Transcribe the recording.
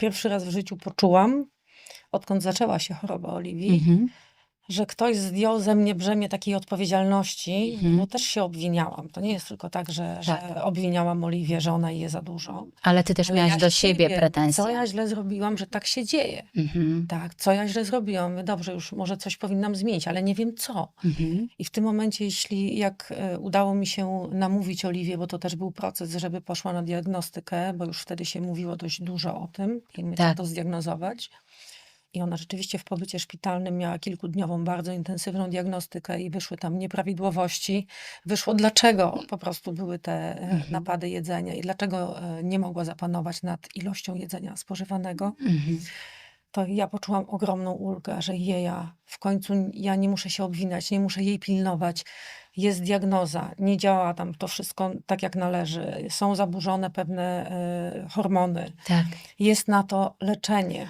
pierwszy raz w życiu poczułam, odkąd zaczęła się choroba Oliwii, Mhm. Że ktoś zdjął ze mnie brzemię takiej odpowiedzialności, Mhm. bo też się obwiniałam. To nie jest tylko tak, że, Tak. że obwiniałam Oliwię, że ona je za dużo. Ale ty też Ale miałaś ja do siebie pretensje. Co ja źle zrobiłam, że tak się dzieje? Mhm. Tak, co ja źle zrobiłam? Dobrze, już może coś powinnam zmienić, ale nie wiem co. Mhm. I w tym momencie, jeśli jak e, udało mi się namówić Oliwię, bo to też był proces, żeby poszła na diagnostykę, bo już wtedy się mówiło dość dużo o tym Tak. tak. to zdiagnozować. I ona rzeczywiście w pobycie szpitalnym miała kilkudniową, bardzo intensywną diagnostykę i wyszły tam nieprawidłowości. Wyszło dlaczego po prostu były te e, Mhm. napady jedzenia i dlaczego e, nie mogła zapanować nad ilością jedzenia spożywanego Mhm. to ja poczułam ogromną ulgę, że jeja, w końcu ja nie muszę się obwinać, nie muszę jej pilnować. Jest diagnoza, nie działa tam to wszystko tak jak należy, są zaburzone pewne e, hormony, Tak. jest na to leczenie.